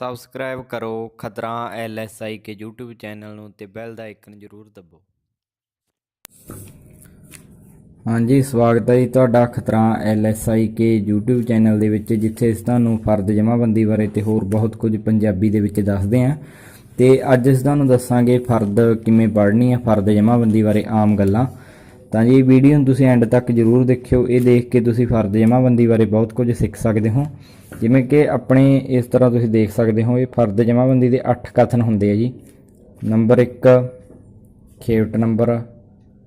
Subscribe ਕਰੋ ਖਤਰਾ ਐਲਐਸਆਈ ਕੇ YouTube channel ਨੂੰ ਤੇ ਬੈਲ ਦਾ ਆਈਕਨ ਜ਼ਰੂਰ ਦਬਾਓ ਹਾਂਜੀ, ਸਵਾਗਤ ਹੈ ਜੀ ਤੁਹਾਡਾ ਖਤਰਾ ਐਲਐਸਆਈ ਕੇ YouTube ਚੈਨਲ ਦੇ ਵਿੱਚ, ਜਿੱਥੇ ਅਸੀਂ ਤੁਹਾਨੂੰ ਫਰਦ ਜਮ੍ਹਾਂਬੰਦੀ ਬਾਰੇ ਤੇ ਹੋਰ ਬਹੁਤ ਕੁਝ ਪੰਜਾਬੀ ਦੇ ਵਿੱਚ ਦੱਸਦੇ ਹਾਂ। ਤੇ ਅੱਜ ਅਸੀਂ ਤੁਹਾਨੂੰ ਦੱਸਾਂਗੇ ਫਰਦ ਕਿਵੇਂ ਪੜ੍ਹਨੀ ਹੈ ਫਰਦ ਜਮ੍ਹਾਂਬੰਦੀ ਬਾਰੇ ਆਮ ਗੱਲਾਂ। ਤਾਂ ਜੀ ਵੀਡੀਓ ਨੂੰ ਤੁਸੀਂ ਐਂਡ ਤੱਕ ਜਰੂਰ ਦੇਖਿਓ। ਇਹ ਦੇਖ ਕੇ ਤੁਸੀਂ ਫਰਦ ਜਮ੍ਹਾਂਬੰਦੀ ਬਾਰੇ ਬਹੁਤ ਕੁਝ ਸਿੱਖ ਸਕਦੇ ਹੋ। ਜਿਵੇਂ ਕਿ ਆਪਣੇ ਇਸ ਤਰ੍ਹਾਂ ਤੁਸੀਂ ਦੇਖ ਸਕਦੇ ਹੋ, ਇਹ ਫਰਦ ਜਮ੍ਹਾਂਬੰਦੀ ਦੇ 8 ਕਥਨ ਹੁੰਦੇ ਆ ਜੀ। ਨੰਬਰ 1 ਖੇਵਟ ਨੰਬਰ,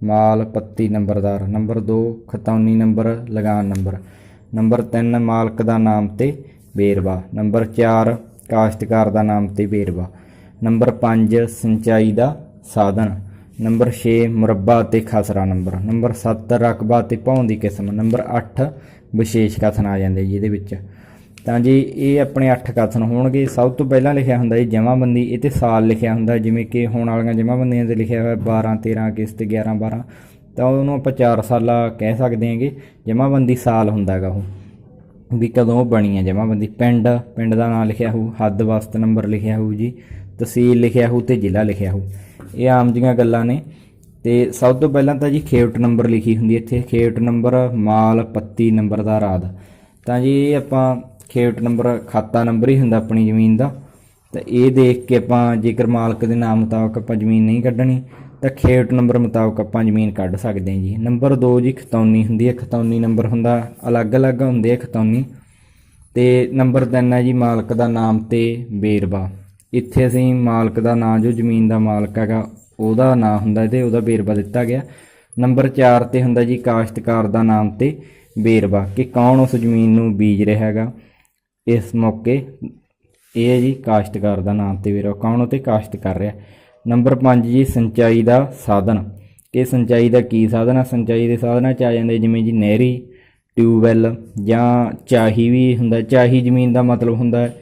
ਮਾਲ ਪੱਤੀ ਨੰਬਰਦਾਰ। ਨੰਬਰ 2 ਖਤੌਨੀ ਨੰਬਰ, ਲਗਾਨ ਨੰਬਰ। ਨੰਬਰ 3 ਮਾਲਕ ਦਾ ਨਾਮ ਤੇ ਵੇਰਵਾ। ਨੰਬਰ 4 ਕਾਸ਼ਤਕਾਰ ਦਾ ਨਾਮ ਤੇ ਵੇਰਵਾ। ਨੰਬਰ 5 ਸਿੰਚਾਈ ਦਾ ਸਾਧਨ। ਨੰਬਰ 6 ਮੁਰੱਬਾ ਅਤੇ ਖਸਰਾ ਨੰਬਰ। ਨੰਬਰ 7 ਰਕਬਾ ਅਤੇ ਭੌਂ ਦੀ ਕਿਸਮ। ਨੰਬਰ 8 ਵਿਸ਼ੇਸ਼ ਕਥਨ ਆ ਜਾਂਦੇ ਜੀ ਇਹਦੇ ਵਿੱਚ। ਤਾਂ ਜੀ ਇਹ ਆਪਣੇ 8 ਕਥਨ ਹੋਣਗੇ। ਸਭ ਤੋਂ ਪਹਿਲਾਂ ਲਿਖਿਆ ਹੁੰਦਾ ਜੀ ਜਮ੍ਹਾਂਬੰਦੀ ਇਹ ਤੇ ਸਾਲ ਲਿਖਿਆ ਹੁੰਦਾ ਜਿਵੇਂ ਕਿ ਹੋਣ ਵਾਲੀਆਂ ਜਮ੍ਹਾਂਬੰਦੀਆਂ ਤੇ ਲਿਖਿਆ ਹੋਇਆ 12 13 ਕਿਸ਼ਤ 11 12 ਤਾਂ ਉਹਨੂੰ ਆਪਾਂ 4 ਸਾਲਾ ਕਹਿ ਸਕਦੇ ਹਾਂਗੇ। ਜਮ੍ਹਾਂਬੰਦੀ ਸਾਲ ਹੁੰਦਾਗਾ ਉਹ। ਵੀ ਕਦੋਂ ਬਣੀ ਹੈ ਜਮ੍ਹਾਂਬੰਦੀ ਪਿੰਡ ਪਿੰਡ ਦਾ ਨਾਮ ਲਿਖਿਆ ਹੋਊ। ਹੱਦ ਵਸਤ ਨੰਬਰ ਲਿਖਿਆ ਹੋਊ ਜੀ। ਤਹਿਸੀਲ ਲਿਖਿਆ ਹੋਊ ਤੇ ਜ਼ਿਲ੍ਹਾ ਲਿਖਿਆ ਹੋਊ। ਇਹ ਆਮ ਜੀਆਂ ਗੱਲਾਂ ਨੇ। ਤੇ ਸਭ ਤੋਂ ਪਹਿਲਾਂ ਤਾਂ ਜੀ ਖੇਵਟ ਨੰਬਰ ਲਿਖੀ ਹੁੰਦੀ ਹੈ ਇੱਥੇ। ਖੇਵਟ ਨੰਬਰ, ਮਾਲ, ਪੱਤੀ, ਨੰਬਰ ਦਾ ਰਾਦ। ਤਾਂ ਜੀ ਇਹ ਆਪਾਂ ਖੇਵਟ ਨੰਬਰ, ਖਾਤਾ ਨੰਬਰ ਹੀ ਹੁੰਦਾ ਆਪਣੀ ਜ਼ਮੀਨ ਦਾ। ਤਾਂ ਇਹ ਦੇਖ ਕੇ ਆਪਾਂ ਜੇਕਰ ਮਾਲਕ ਦੇ ਨਾਮ ਮੁਤਾਬਕ ਆਪਾਂ ਜ਼ਮੀਨ ਨਹੀਂ ਕੱਢਣੀ, ਤਾਂ ਖੇਵਟ ਨੰਬਰ ਮੁਤਾਬਕ ਆਪਾਂ ਜ਼ਮੀਨ ਕੱਢ ਸਕਦੇ ਹਾਂ ਜੀ। ਨੰਬਰ 2 ਜੀ ਖਤੌਨੀ ਹੁੰਦੀ ਹੈ। ਖਤੌਨੀ ਨੰਬਰ ਹੁੰਦਾ, ਅਲੱਗ-ਅਲੱਗ ਹੁੰਦੇ ਆ ਖਤੌਨੀ। ਤੇ ਨੰਬਰ 3 ਹੈ ਜੀ ਮਾਲਕ ਦਾ ਨਾਮ ਤੇ ਵੇਰਵਾ। ਇੱਥੇ ਅਸੀਂ ਮਾਲਕ ਦਾ ਨਾਂ, ਜੋ ਜ਼ਮੀਨ ਦਾ ਮਾਲਕ ਹੈਗਾ, ਉਹਦਾ ਨਾਂ ਹੁੰਦਾ ਤੇ ਉਹਦਾ ਵੇਰਵਾ ਦਿੱਤਾ ਗਿਆ। ਨੰਬਰ 4 ਤੇ ਹੁੰਦਾ ਜੀ ਕਾਸ਼ਤਕਾਰ ਦਾ ਨਾਮ ਤੇ ਵੇਰਵਾ, ਕਿ ਕੌਣ ਉਸ ਜ਼ਮੀਨ ਨੂੰ ਬੀਜ ਰਿਹਾ ਹੈਗਾ। ਇਸ ਮੌਕੇ ਇਹ ਹੈ ਜੀ ਕਾਸ਼ਤਕਾਰ ਦਾ ਨਾਮ ਤੇ ਵੇਰਵਾ, ਕੌਣ ਉਹ ਤੇ ਕਾਸ਼ਤ ਕਰ ਰਿਹਾ। ਨੰਬਰ 5 ਜੀ, ਸਿੰਚਾਈ ਦਾ ਸਾਧਨ, ਕਿ ਸਿੰਚਾਈ ਦਾ ਕੀ ਸਾਧਨ ਆ? ਸਿੰਚਾਈ ਦੇ ਸਾਧਨਾਂ ਚ ਆ ਜਾਂਦੇ ਜਿਵੇਂ ਜੀ ਨਹਿਰੀ, ਟਿਊਬਵੈਲ ਜਾਂ ਚਾਹੀ ਵੀ ਹੁੰਦਾ। ਚਾਹੀ ਜ਼ਮੀਨ ਦਾ ਮਤਲਬ ਹੁੰਦਾ ਹੈ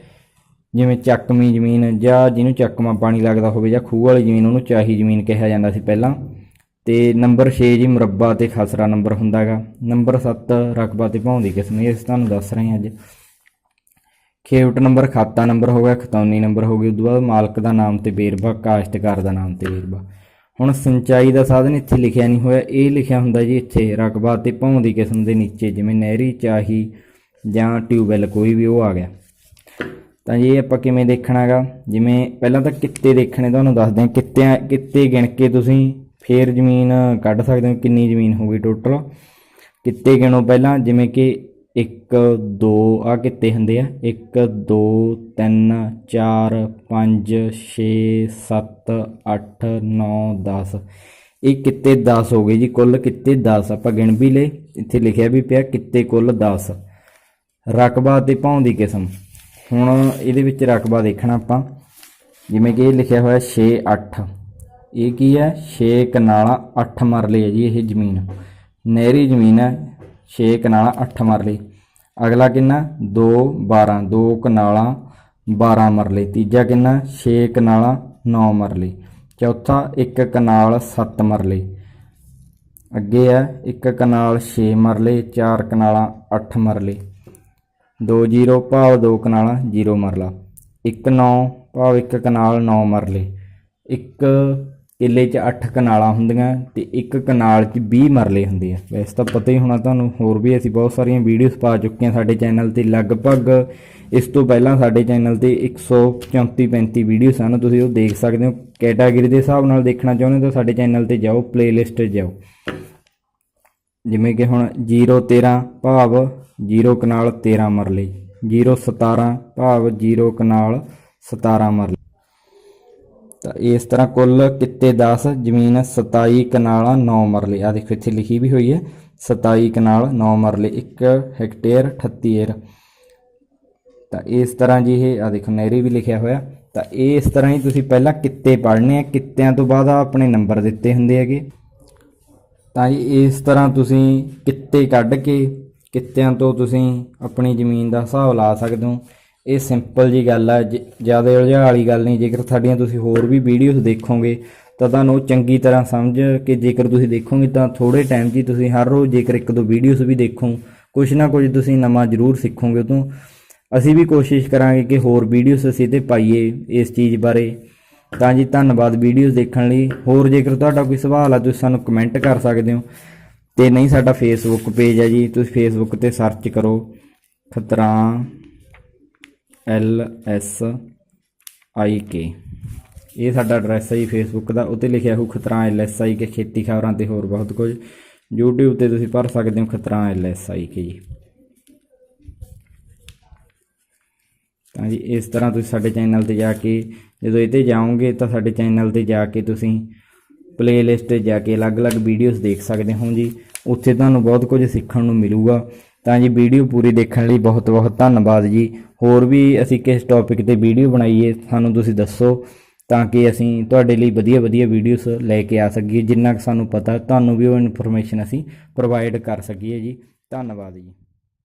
ਜਿਵੇਂ ਚੱਕਵੀਂ ਜ਼ਮੀਨ, ਜਾਂ ਜਿਹਨੂੰ ਚੱਕਵਾਂ ਪਾਣੀ ਲੱਗਦਾ ਹੋਵੇ, ਜਾਂ ਖੂਹ ਵਾਲੀ ਜ਼ਮੀਨ, ਉਹਨੂੰ ਚਾਹੀ ਜ਼ਮੀਨ ਕਿਹਾ ਜਾਂਦਾ ਸੀ ਪਹਿਲਾਂ। ਤੇ ਨੰਬਰ 6 ਜੀ, ਮੁਰੱਬਾ ਤੇ ਖਸਰਾ ਨੰਬਰ ਹੁੰਦਾਗਾ ਨੰਬਰ 7 ਰਕਬਾ ਤੇ ਭੌਂ ਦੀ ਕਿਸਮ, ਇਹ ਅਸੀਂ ਤੁਹਾਨੂੰ ਦੱਸ ਰਹੇ ਹਾਂ ਅੱਜ। ਖੇਵਟ ਨੰਬਰ, ਖਾਤਾ ਨੰਬਰ ਹੋ ਗਿਆ, ਖਤੌਨੀ ਨੰਬਰ ਹੋ ਗਈ ਗਿਆ ਤੋਂ ਬਾਅਦ ਮਾਲਕ ਦਾ ਨਾਮ ਤੇ ਵੇਰਵਾ, ਕਾਸ਼ਤਕਾਰ ਦਾ ਨਾਮ ਤੇ ਵੇਰਵਾ। ਹੁਣ ਸਿੰਚਾਈ ਦਾ ਸਾਧਨ ਇੱਥੇ ਲਿਖਿਆ ਨਹੀਂ ਹੋਇਆ। ਇਹ ਲਿਖਿਆ ਹੁੰਦਾ ਜੀ ਇੱਥੇ, ਰਕਬਾ ਤੇ ਭੌਂ ਦੀ ਕਿਸਮ ਦੇ ਨੀਚੇ, ਜਿਵੇਂ ਨਹਿਰੀ, ਚਾਹੀ ਜਾਂ ਟਿਊਬਵੈਲ, ਕੋਈ ਵੀ ਉਹ ਆ ਗਿਆ। ਤਾਂ ਜੀ ਇਹ ਆਪਾਂ ਕਿਵੇਂ ਦੇਖਣਾਗਾ, ਜਿਵੇਂ ਪਹਿਲਾਂ ਤਾਂ ਕਿੱਤੇ ਦੇਖਣੇ ਤੁਹਾਨੂੰ ਦੱਸਦੇ ਹਾਂ, ਕਿੱਤਿਆਂ, ਕਿੱਤੇ ਗਿਣ ਕੇ ਤੁਸੀਂ ਫੇਰ ਜ਼ਮੀਨ ਕੱਢ ਸਕਦੇ ਹੋ, ਕਿੰਨੀ ਜ਼ਮੀਨ ਹੋਊਗੀ ਟੋਟਲ ਕਿੱਤੇ ਗਿਣੋ ਪਹਿਲਾਂ, ਜਿਵੇਂ ਕਿ 1 2 ਆ ਕਿੱਤੇ ਹੁੰਦੇ ਆ 1 2 3 4 5 6 7 8 9 10 ਇਹ ਕਿੱਤੇ 10 ਹੋ ਗਏ ਜੀ, ਕੁੱਲ ਕਿੱਤੇ 10 ਆਪਾਂ ਗਿਣ ਵੀ ਲਏ, ਇੱਥੇ ਲਿਖਿਆ ਵੀ ਪਿਆ ਕਿੱਤੇ ਕੁੱਲ 10 ਰਕਬਾ ਤੇ ਭਾਉਂ ਦੀ ਕਿਸਮ। ਹੁਣ ਇਹਦੇ ਵਿੱਚ ਰਕਬਾ ਦੇਖਣਾ ਆਪਾਂ। ਜਿਵੇਂ ਕਿ ਇਹ ਲਿਖਿਆ ਹੋਇਆ 6 8 ਇਹ ਕੀ ਹੈ? 6 ਕਨਾਲਾ 8 ਮਰਲੇ ਹੈ ਜੀ ਇਹ ਜ਼ਮੀਨ। ਨਹਿਰੀ ਜ਼ਮੀਨ ਹੈ 6 ਕਨਾਲਾ 8 ਮਰਲੇ ਅਗਲਾ ਕਿੰਨਾ? 2 12 2 ਕਨਾਲਾ 12 ਮਰਲੇ ਤੀਜਾ ਕਿੰਨਾ? 6 ਕਨਾਲਾ 9 ਮਰਲੇ ਚੌਥਾ 1 ਕਨਾਲ 7 ਮਰਲੇ ਅੱਗੇ ਹੈ 1 ਕਨਾਲ 6 ਮਰਲੇ 4 ਕਨਾਲਾ 8 ਮਰਲੇ 2 0 ਭਾਵ ਦੋ ਕਨਾਲਾਂ ਜੀਰੋ ਮਰਲਾ। 1 9 ਭਾਵ ਇੱਕ ਕਨਾਲ ਨੌ ਮਰਲੇ। ਇੱਕ ਕਿੱਲੇ 'ਚ 8 ਕਨਾਲਾਂ ਹੁੰਦੀਆਂ ਤੇ ਇੱਕ ਕਨਾਲ 'ਚ 20 ਮਰਲੇ ਹੁੰਦੇ ਆ। ਵੈਸੇ ਤਾਂ ਪਤਾ ਹੀ ਹੋਣਾ ਤੁਹਾਨੂੰ, ਹੋਰ ਵੀ ਅਸੀਂ ਬਹੁਤ ਸਾਰੀਆਂ ਵੀਡੀਓਜ਼ ਪਾ ਚੁੱਕੇ ਹਾਂ ਸਾਡੇ ਚੈਨਲ ਤੇ। ਲਗਭਗ ਇਸ ਤੋਂ ਪਹਿਲਾਂ ਸਾਡੇ ਚੈਨਲ ਤੇ 134 35 ਵੀਡੀਓਜ਼ ਹਨ, ਤੁਸੀਂ ਉਹ ਦੇਖ ਸਕਦੇ ਹੋ। ਕੈਟਾਗਰੀ ਦੇ ਹਿਸਾਬ ਨਾਲ ਦੇਖਣਾ ਚਾਹੁੰਦੇ ਤਾਂ ਸਾਡੇ ਚੈਨਲ ਤੇ ਜਾਓ ਪਲੇਲਿਸਟ 'ਚ ਜਾਓ। ਜਿਵੇਂ ਕਿ ਹੁਣ 013 ਭਾਵ 0 ਕਨਾਲ 13 ਮਰਲੇ। 017 ਭਾਵ 0 ਕਨਾਲ 17 ਮਰਲੇ। ਤਾਂ ਇਸ ਤਰ੍ਹਾਂ ਕੁੱਲ ਕਿੱਤੇ 10 ਜ਼ਮੀਨ 27 ਕਨਾਲਾਂ 9 ਮਰਲੇ। ਆ ਦੇਖੋ, ਇੱਥੇ ਲਿਖੀ ਵੀ ਹੋਈ ਹੈ 27 ਕਨਾਲ 9 ਮਰਲੇ 1 ਹੈਕਟੇਅਰ 38 ਏਰ ਤਾਂ ਇਸ ਤਰ੍ਹਾਂ ਜੀ ਇਹ ਆ ਦੇਖੋ, ਨਹਿਰੀ ਵੀ ਲਿਖਿਆ ਹੋਇਆ। ਤਾਂ ਇਹ ਇਸ ਤਰ੍ਹਾਂ ਹੀ ਤੁਸੀਂ ਪਹਿਲਾਂ ਕਿੱਤੇ ਪੜ੍ਹਨੇ ਆ। ਕਿੱਤਿਆਂ ਤੋਂ ਬਾਅਦ ਆਪਣੇ ਨੰਬਰ ਦਿੱਤੇ ਹੁੰਦੇ ਹੈਗੇ। ਤਾਂ ਜੀ ਇਸ ਤਰ੍ਹਾਂ ਤੁਸੀਂ ਕਿੱਤੇ ਕੱਢ ਕੇ ਕਿੱਤਿਆਂ ਤੋਂ ਤੁਸੀਂ ਆਪਣੀ ਜ਼ਮੀਨ ਦਾ ਹਿਸਾਬ ਲਾ ਸਕਦੇ ਹੋ। ਇਹ ਸਿੰਪਲ ਜੀ ਗੱਲ ਹੈ ਜ਼ਿਆਦਾ ਉਲਝਾਅ ਵਾਲੀ ਗੱਲ ਨਹੀਂ। ਜੇਕਰ ਸਾਡੀਆਂ ਤੁਸੀਂ ਹੋਰ ਵੀ ਵੀਡੀਓਜ਼ ਦੇਖੋਗੇ, ਤਾਂ ਤੁਹਾਨੂੰ ਉਹ ਚੰਗੀ ਤਰ੍ਹਾਂ ਸਮਝ ਕੇ ਜੇਕਰ ਤੁਸੀਂ ਦੇਖੋਗੇ, ਤਾਂ ਥੋੜੇ ਟਾਈਮ 'ਚ ਹੀ ਤੁਸੀਂ ਹਰ ਰੋਜ਼ ਜੇਕਰ ਇੱਕ ਦੋ ਵੀਡੀਓਜ਼ ਵੀ ਦੇਖੋ ਕੁਝ ਨਾ ਕੁਝ ਤੁਸੀਂ ਨਵਾਂ ਜ਼ਰੂਰ ਸਿੱਖੋਗੇ ਉਹ ਤੋਂ ਅਸੀਂ ਵੀ ਕੋਸ਼ਿਸ਼ ਕਰਾਂਗੇ ਕਿ ਹੋਰ ਵੀਡੀਓਜ਼ ਅਸੀਂ ਤੇ ਪਾਈਏ ਇਸ ਚੀਜ਼ ਬਾਰੇ। ਤਾਂ ਜੀ, ਧੰਨਵਾਦ ਵੀਡੀਓਜ਼ ਦੇਖਣ ਲਈ। ਹੋਰ ਜੇਕਰ ਤੁਹਾਡਾ ਕੋਈ ਸਵਾਲ ਆ, ਤੁਸੀਂ ਸਾਨੂੰ ਕਮੈਂਟ ਕਰ ਸਕਦੇ ਹੋ। ਤੇ ਨਹੀਂ, ਸਾਡਾ ਫੇਸਬੁੱਕ ਪੇਜ ਹੈ ਜੀ। ਤੁਸੀਂ ਫੇਸਬੁੱਕ ਤੇ ਸਰਚ ਕਰੋ। ਖਤਰਾਂ ਐਲ ਐਸ ਆਈ ਕੇ ਇਹ ਸਾਡਾ ਐਡਰੈਸ ਹੈ ਜੀ ਫੇਸਬੁੱਕ ਦਾ। ਉੱਤੇ ਲਿਖਿਆ ਹੋਊ ਖਤਰਾਂ ਐਲ ਐਸ ਆਈ ਕੇ ਖੇਤੀ ਖਬਰਾਂ ਤੇ ਹੋਰ ਬਹੁਤ ਕੁਝ। YouTube ਤੇ ਤੁਸੀਂ ਪੜ੍ਹ ਸਕਦੇ ਹੋ ਖਤਰਾਂ ਐਲ ਐਸ ਆਈ ਕੇ ਜੀ ਤਾਂ ਜੀ, ਇਸ ਤਰ੍ਹਾਂ ਤੁਸੀਂ ਸਾਡੇ ਚੈਨਲ ਤੇ ਜਾ ਕੇ ਜਦੋਂ ਇਹ ਤੇ ਜਾਓਗੇ ਤਾਂ ਸਾਡੇ ਚੈਨਲ ਤੇ ਜਾ ਕੇ ਤੁਸੀਂ ਪਲੇਲਿਸਟ ਤੇ ਜਾ ਕੇ ਅਲੱਗ-ਅਲੱਗ ਵੀਡੀਓਜ਼ ਦੇਖ ਸਕਦੇ ਹੋ ਜੀ। ਉੱਥੇ ਤੁਹਾਨੂੰ ਬਹੁਤ ਕੁਝ ਸਿੱਖਣ ਨੂੰ ਮਿਲੂਗਾ। ਤਾਂ ਜੀ ਵੀਡੀਓ ਪੂਰੀ ਦੇਖਣ ਲਈ ਬਹੁਤ-ਬਹੁਤ ਧੰਨਵਾਦ ਜੀ। ਹੋਰ ਵੀ ਅਸੀਂ ਕਿਸ ਟੌਪਿਕ ਤੇ ਵੀਡੀਓ ਬਣਾਈਏ, ਸਾਨੂੰ ਤੁਸੀਂ ਦੱਸੋ ਤਾਂ ਕਿ ਅਸੀਂ ਤੁਹਾਡੇ ਲਈ ਵਧੀਆ-ਵਧੀਆ ਵੀਡੀਓਜ਼ ਲੈ ਕੇ ਆ ਸਕੀਏ। ਜਿੰਨਾ ਕੁ ਸਾਨੂੰ ਪਤਾ, ਤੁਹਾਨੂੰ ਵੀ ਉਹ ਇਨਫੋਰਮੇਸ਼ਨ ਅਸੀਂ ਪ੍ਰੋਵਾਈਡ ਕਰ ਸਕੀਏ ਜੀ। ਧੰਨਵਾਦ ਜੀ।